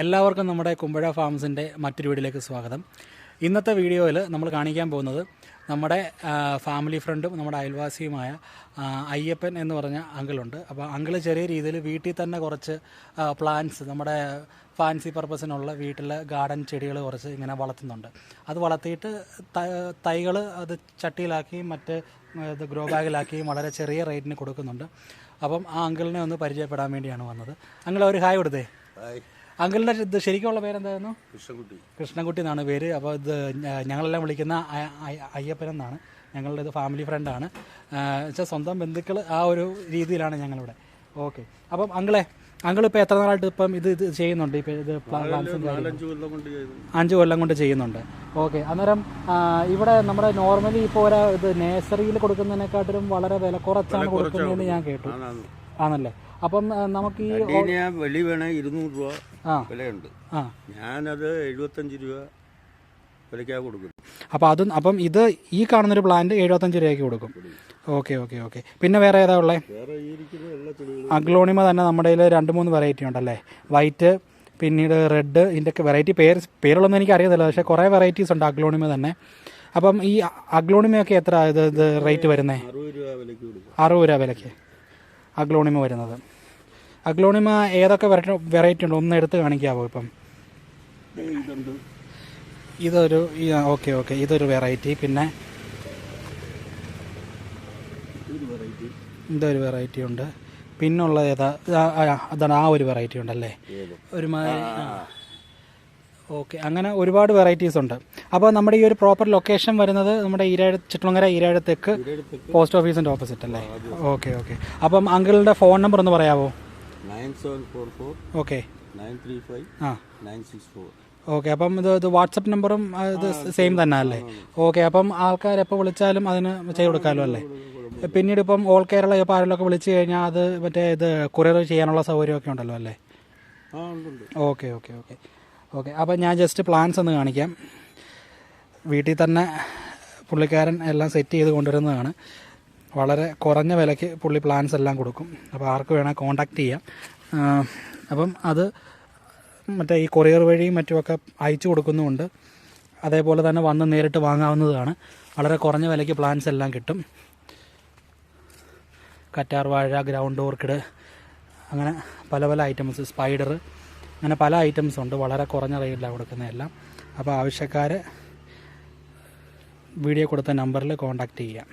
എല്ലാവർക്കും നമ്മുടെ കുമ്പഴ ഫാംസിന്റെ മറ്റൊരു വീഡിയോയിലേക്ക് സ്വാഗതം. ഇന്നത്തെ വീഡിയോയിൽ നമ്മൾ കാണിക്കാൻ പോകുന്നത് നമ്മുടെ ഫാമിലി ഫ്രണ്ടും നമ്മുടെ അയൽവാസിയുമായ അയ്യപ്പൻ എന്ന് പറഞ്ഞ അങ്കിളുണ്ട്. അപ്പോൾ അങ്കിൾ ചെറിയ രീതിയിൽ വീട്ടിൽ തന്നെ കുറച്ച് പ്ലാന്റ്സ് നമ്മുടെ ഫാൻസി പർപ്പസിനുള്ള വീട്ടിലെ ഗാർഡൻ ചെടികൾ കുറച്ച് ഇങ്ങനെ വളർത്തുന്നുണ്ട്. അത് വളർത്തിയിട്ട് തൈകൾ അത് ചട്ടിയിലാക്കിയും മറ്റ് ഇത് ഗ്രോ ബാഗിലാക്കിയും വളരെ ചെറിയ റേറ്റിന് കൊടുക്കുന്നുണ്ട്. അപ്പം ആ അങ്കിളിനെ ഒന്ന് പരിചയപ്പെടാൻ വേണ്ടിയാണ് വന്നത്. അങ്കിൾ ഒരു ഹായ് കൊടുത്തേ. ഹായ്. അങ്കിളിന്റെ ഇത് ശരിക്കുള്ള പേരെന്തായിരുന്നു? കൃഷ്ണൻകുട്ടി. കൃഷ്ണൻകുട്ടി എന്നാണ് പേര്. അപ്പോൾ ഇത് ഞങ്ങളെല്ലാം വിളിക്കുന്ന അയ്യപ്പൻ എന്നാണ്. ഞങ്ങളുടെ ഇത് ഫാമിലി ഫ്രണ്ടാണ് വെച്ചാൽ സ്വന്തം ബന്ധുക്കൾ ആ ഒരു രീതിയിലാണ് ഞങ്ങളിവിടെ. ഓക്കെ അപ്പം അങ്കിളെ അങ്കിൾ ഇപ്പോൾ എത്ര നാളായിട്ട് ഇപ്പം ഇത് ഇത് ചെയ്യുന്നുണ്ട്? ഇപ്പോൾ ഇത് അഞ്ച് കൊല്ലം കൊണ്ട് ചെയ്യുന്നുണ്ട്. ഓക്കെ അന്നേരം ഇവിടെ നമ്മുടെ നോർമലി ഇപ്പോൾ ഒരാ ഇത് നേഴ്സറിയിൽ കൊടുക്കുന്നതിനെക്കാട്ടിലും വളരെ വില കുറച്ചാണ് കൊടുക്കുന്നതെന്ന് ഞാൻ കേട്ടു. ആണല്ലേ? അപ്പം നമുക്ക് ഈ വെളി വേണേ ഇരുന്നൂറ് രൂപ വിലയുണ്ട്. ഞാനത് എഴുപത്തഞ്ച് രൂപ വിലയ്ക്കാ കൊടുക്കും അപ്പോൾ അതും അപ്പം ഇത് ഈ കാണുന്നൊരു പ്ലാന്റ് എഴുപത്തഞ്ച് രൂപയ്ക്ക് കൊടുക്കും. Okay okay okay. പിന്നെ വേറെ ഏതാ ഉള്ളത് അഗ്ലോണിമ തന്നെ നമ്മുടെ കയ്യിൽ രണ്ട് മൂന്ന് വെറൈറ്റി ഉണ്ടല്ലേ? വൈറ്റ് പിന്നീട് റെഡ് ഇതിന്റെയൊക്കെ വെറൈറ്റി പേര് പേരുള്ളൊന്നും എനിക്ക് അറിയത്തില്ല പക്ഷേ കുറേ വെറൈറ്റീസ് ഉണ്ട് അഗ്ലോണിമ തന്നെ. അപ്പം ഈ അഗ്ലോണിമയൊക്കെ എത്ര ഇത് റേറ്റ് വരുന്നത് അറുപത് രൂപ വിലയ്ക്ക് കൊടുക്കും അറുപത് രൂപ വിലയ്ക്ക് അഗ്ലോണിമ വരുന്നത്. അഗ്ലോണിമ ഏതൊക്കെ വെറൈറ്റി ഉണ്ട്? ഒന്ന് എടുത്ത് കാണിക്കാവോ ഇപ്പം? ഇതൊരു ഓക്കെ ഓക്കെ. ഇതൊരു വെറൈറ്റി. പിന്നെ ഇതൊരു വെറൈറ്റി. ഉണ്ട്. പിന്നുള്ളത് ഏതാ? അതാണ് ആ ഒരു വെറൈറ്റി ഉണ്ടല്ലേ? ഒരുമാതിരി ഓക്കെ അങ്ങനെ ഒരുപാട് വെറൈറ്റീസ് ഉണ്ട്. അപ്പോൾ നമ്മുടെ ഈ ഒരു പ്രോപ്പർ ലൊക്കേഷൻ വരുന്നത് നമ്മുടെ ഈരാഴ ചിറ്റുളങ്ങര ഈരാഴത്തേക്ക് തെക്ക് പോസ്റ്റ് ഓഫീസിന്റെ ഓപ്പോസിറ്റ് അല്ലേ? Okay okay. അപ്പം അങ്കിളിന്റെ ഫോൺ നമ്പർ ഒന്ന് പറയാമോ nine seven four four okay. Nine three five ആ. നയൻ സിക്സ് ഫോർ ഓക്കെ അപ്പം ഇത് ഇത് വാട്സപ്പ് നമ്പറും ഇത് സെയിം തന്നെ അല്ലേ? ഓക്കെ അപ്പം ആൾക്കാർ എപ്പോൾ വിളിച്ചാലും അതിന് ചെയ്ത് കൊടുക്കാമല്ലോ അല്ലേ? പിന്നീട് ഇപ്പം ഓൾ കേരള ഇപ്പോൾ ആരെങ്കിലുമൊക്കെ വിളിച്ച് കഴിഞ്ഞാൽ അത് മറ്റേ ഇത് കൊറിയർ ചെയ്യാനുള്ള സൗകര്യമൊക്കെ ഉണ്ടല്ലോ അല്ലേ? Okay okay okay. ഓക്കെ അപ്പോൾ ഞാൻ ജസ്റ്റ് പ്ലാൻസ് ഒന്ന് കാണിക്കാം. വീട്ടിൽ തന്നെ പുള്ളിക്കാരൻ എല്ലാം സെറ്റ് ചെയ്ത് കൊണ്ടുവരുന്നതാണ്. വളരെ കുറഞ്ഞ വിലയ്ക്ക് പുള്ളി പ്ലാൻസ് എല്ലാം കൊടുക്കും. അപ്പോൾ ആർക്ക് വേണേൽ കോണ്ടാക്ട് ചെയ്യാം. അപ്പം അത് മറ്റേ ഈ കൊറിയർ വഴിയും മറ്റുമൊക്കെ അയച്ചു കൊടുക്കുന്നുമുണ്ട്. അതേപോലെ തന്നെ വന്ന് നേരിട്ട് വാങ്ങാവുന്നതാണ്. വളരെ കുറഞ്ഞ വിലയ്ക്ക് പ്ലാൻസ് എല്ലാം കിട്ടും. കറ്റാർ വാഴ ഗ്രൗണ്ട് ഓർക്കിഡ് അങ്ങനെ പല പല ഐറ്റംസ് സ്പൈഡർ അങ്ങനെ പല ഐറ്റംസ് ഉണ്ട്. വളരെ കുറഞ്ഞ റേറ്റിലാണ് കൊടുക്കുന്നതെല്ലാം അപ്പോൾ ആവശ്യക്കാർ വീഡിയോ കൊടുത്ത നമ്പറിൽ കോൺടാക്റ്റ് ചെയ്യാം.